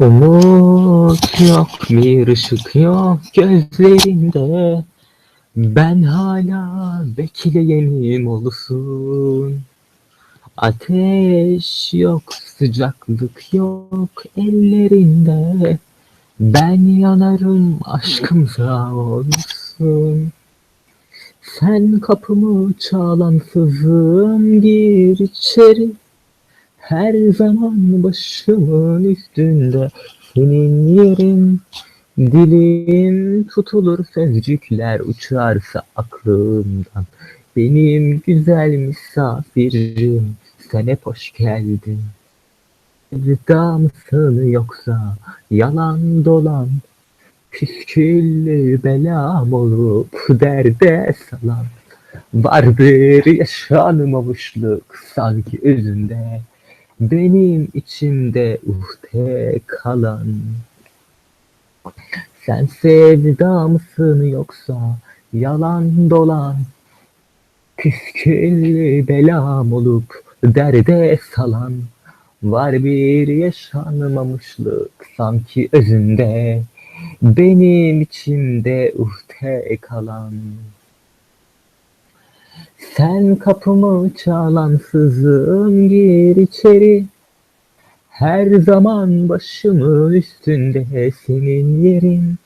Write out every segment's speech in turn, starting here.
Umut yok, bir ışık yok gözlerinde. Ben hala bekleyenim olsun. Ateş yok, sıcaklık yok ellerinde. Ben yanarım aşkımıza olsun. Sen kapımı çalansızım gir içeri. Her zaman başımın üstünde senin yerin. Dilim tutulur sözcükler uçarsa aklımdan. Benim güzel misafirim sen hep hoş geldin. Sevda mısın yoksa yalan dolan Püsküllü belam olup derde salan Vardır yaşanmamışlık sanki özünde Benim içimde uhde kalan. Sen sevda mısın yoksa yalan dolan? Püsküllü belam olup derde salan. Var bir yaşanmamışlık sanki özünde. Benim içimde uhde kalan Sen kapımı çalansızım gir içeri. Her zaman başımın üstünde senin yerin.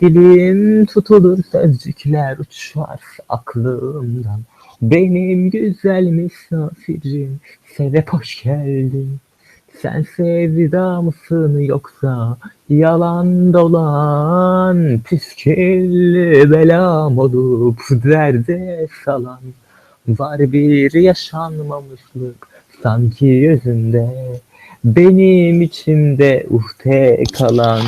Dilim tutulur sözcükler uçar aklımdan. Benim güzel misafirim sen hep hoş geldin Sen sevda mısın yoksa yalan dolan Püsküllü belam olup derde salan Var bir yaşanmamışlık sanki yüzünde Benim içimde uhde kalan.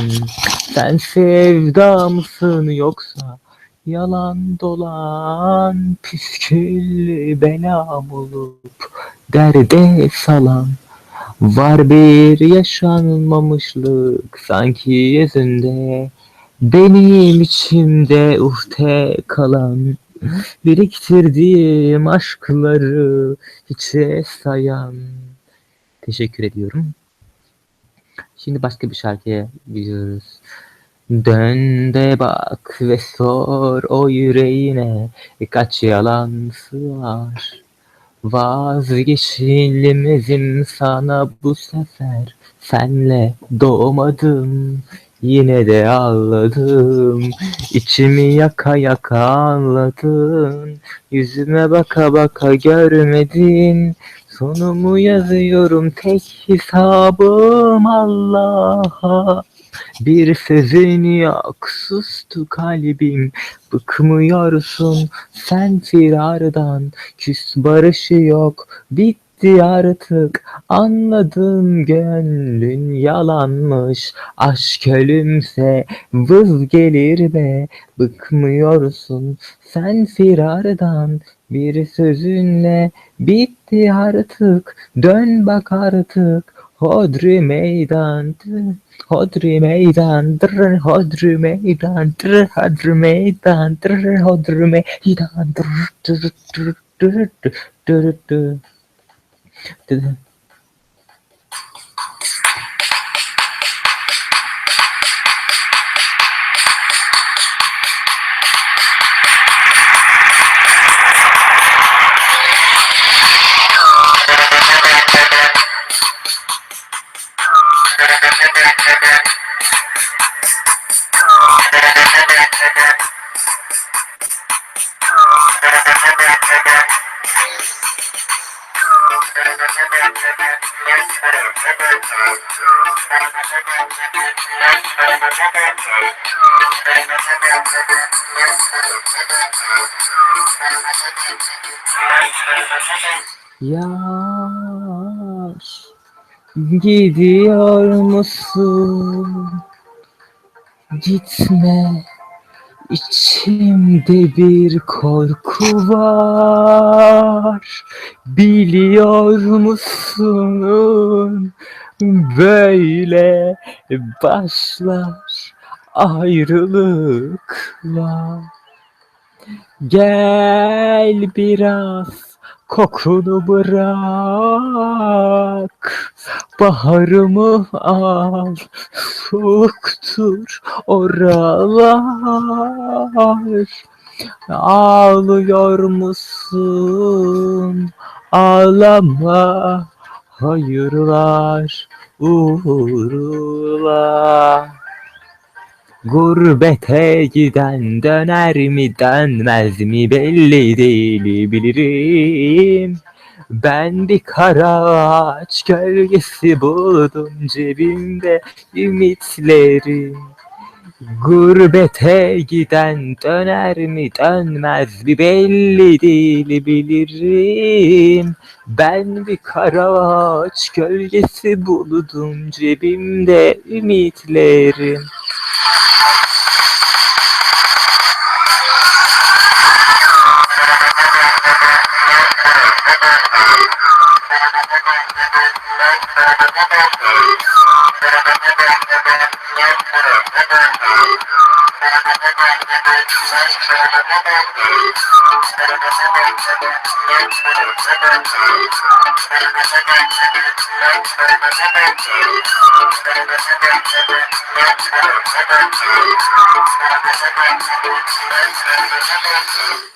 Sen sevda mısın yoksa Yalan dolan püsküllü belam olup derde salan Var bir yaşanmamışlık sanki yüzünde Benim içimde uhde kalan Biriktirdiğim aşkları hiçe sayan Teşekkür ediyorum. Şimdi başka bir şarkıya gidiyoruz. Dön de bak ve sor o yüreğine kaç yalan sığar. Vazgeçilmezim sana bu sefer. Senle doğmadım. Yine de ağladım. İçimi yaka yaka anladın Yüzüme baka baka görmedin. Sonumu yazıyorum tek hesabım Allah'a bir sözün yok sustu kalbim. Bıkmıyorsun sen firardan. Küs barışı yok bitti artık. Anladım gönlün yalanmış. Aşk ölümse vız gelir be. Bıkmıyorsun sen firardan. Bir sözünle bitti artık. Dön bak artık Hodri meydan Hodri meydan hodri meydan hodri meydan hodri meydan dır dır Yaş gidiyor musun? Gitme içimde bir korku var Biliyor musun? Böyle başlar ayrılıklar Gel biraz kokunu bırak Baharımı al soğuktur oralar Ağlıyor musun? Ağlama hayırlar uğruna Gurbete giden döner mi dönmez mi belli değil bilirim. Ben bir kara ağaç gölgesi buldum cebimde ümitlerim Gurbete giden döner mi dönmez mi belli değil bilirim. Ben bir kara ağaç gölgesi buldum cebimde ümitlerim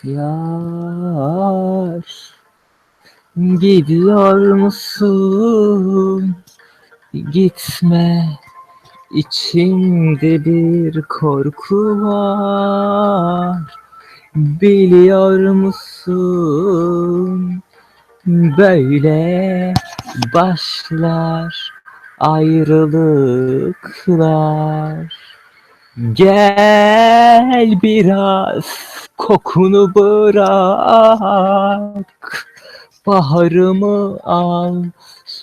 Yar Gidiyor musun? Gitme İçimde bir korku var. Biliyor musun? Böyle başlar ayrılıklar. Gel biraz kokunu bırak. Baharımı al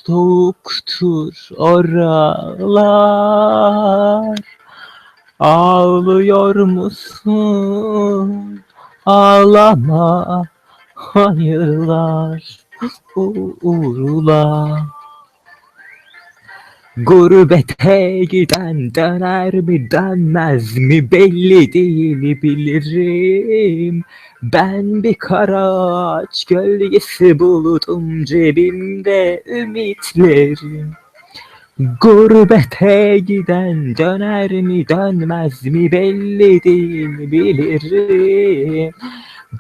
soğuktur oralar Ağlıyor musun? Ağlama hayırlar uğruna Gurbete giden döner mi dönmez mi belli değil bilirim. Ben bir kara ağaç gölgesi buldum cebimde ümitlerim. Gurbete giden döner mi dönmez mi belli değil bilirim.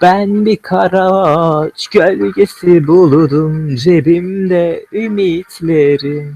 Ben bir kara ağaç gölgesi buldum cebimde ümitlerim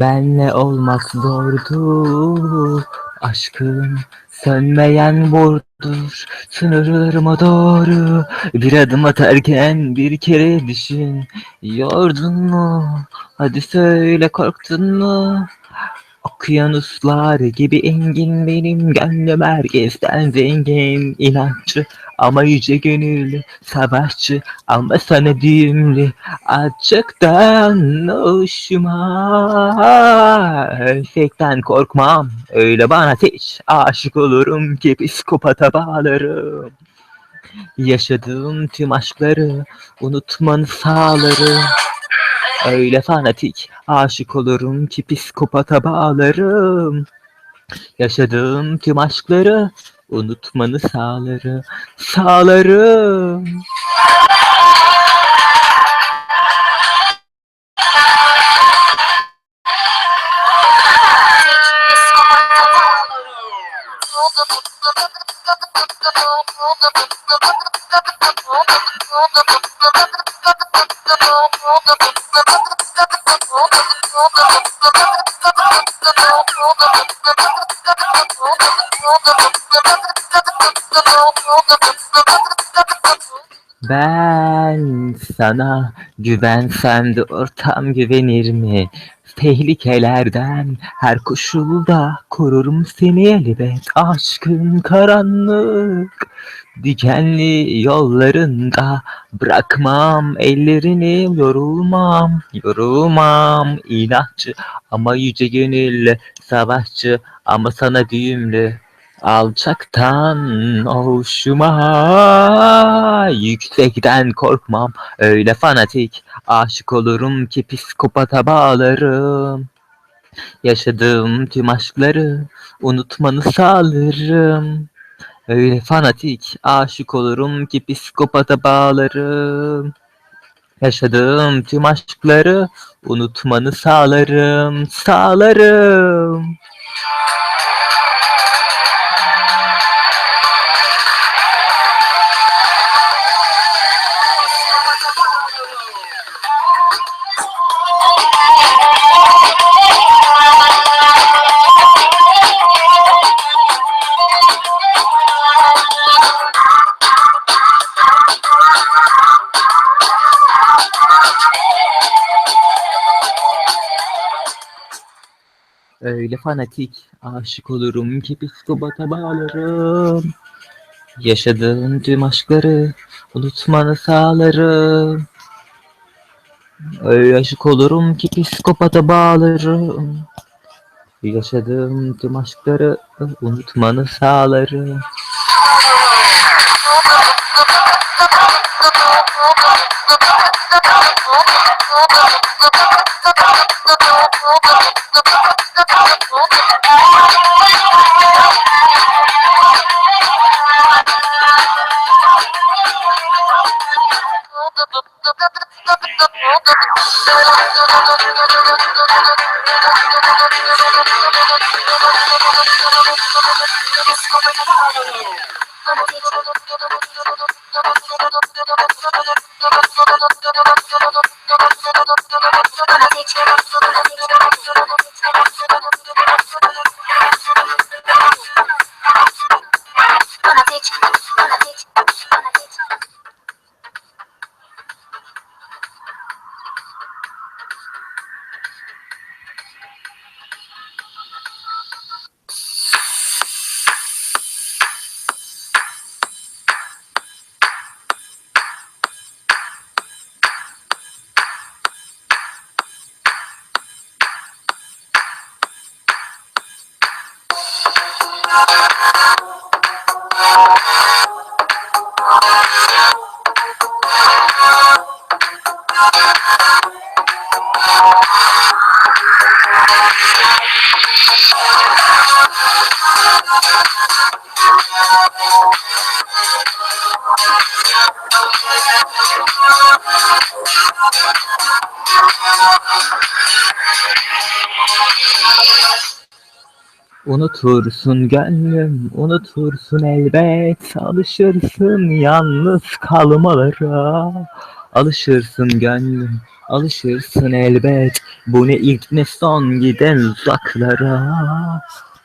Benle olmak zordu Aşkım sönmeyen vurdur Sınırlarıma doğru Bir adım atarken bir kere düşün. Yordun mu? Hadi söyle korktun mu? Ok Okyanuslar gibi engin benim gönlüm. Herkesten zengin inatçı ama yüce gönüllü savaşçı ama sana düğümlü açıktan hoşuma. Ölsekten korkmam öyle bana hiç aşık olurum ki psikopata bağlarım. Yaşadığım tüm aşkları unutmanı sağlarım. Öyle fanatik aşık olurum ki psikopata bağlarım Yaşadığım tüm aşkları unutmanı sağlarım Sağlarım Ben sana güvensem de ortam güvenir mi? Tehlikelerden her koşulda korurum seni elbet aşkın karanlık dikenli yollarında bırakmam ellerini yorulmam yorulmam. İnatçı ama yüce gönüllü savaşçı ama sana düğümlü. Alçaktan hoşuma yüksekten korkmam. Öyle fanatik aşık olurum ki psikopata bağlarım. Yaşadığım tüm aşkları unutmanı sağlarım öyle fanatik aşık olurum ki psikopata bağlarım. Yaşadığım tüm aşkları unutmanı sağlarım sağlarım Öyle fanatik aşık olurum ki psikopata bağlarım. Yaşadığım tüm aşkları unutmanı sağlarım. Öyle aşık olurum ki psikopata bağlarım. Yaşadığım tüm aşkları unutmanı sağlarım どこにいるの Unutursun gönlüm, unutursun elbet. Alışırsın yalnız kalmalara. Alışırsın gönlüm, alışırsın elbet. Bu ne ilk ne son giden uzaklara.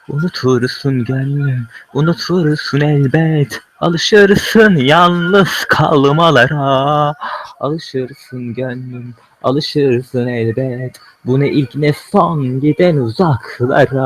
Unutursun gönlüm, unutursun elbet Alışırsın yalnız kalmalara. Alışırsın gönlüm, Alışırsın elbet. Bu ne ilk ne son giden uzaklara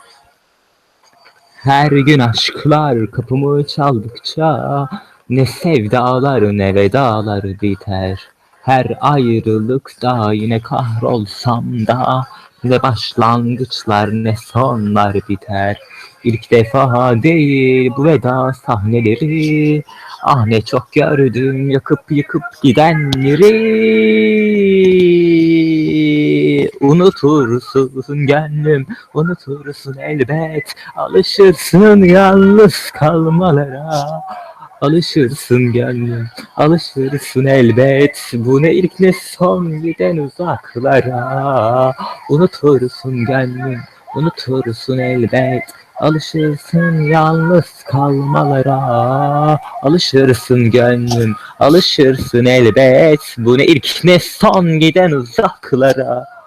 Her gün aşklar kapımı çaldıkça Ne sevdalar ne vedalar biter. Her ayrılıkta yine kahrolsam da Ne başlangıçlar ne sonlar biter. İlk defa değil bu veda sahneleri Ah ne çok gördüm yakıp yıkıp gidenleri. Unutursun gönlüm unutursun elbet. Alışırsın yalnız kalmalara. Alışırsın gönlüm alışırsın elbet. Bu ne ilk ne son giden uzaklara. Unutursun gönlüm unutursun elbet. Alışırsın yalnız kalmalara. Alışırsın gönlüm alışırsın elbet. Bu ne ilk ne son giden uzaklara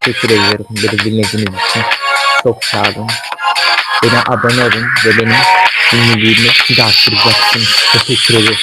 Teşekkür ederim beni dinlediğiniz için. Çok sağ olun. Bana abone olun ve benim dinlediğimi siz arttıracaksınız. Teşekkür ederim.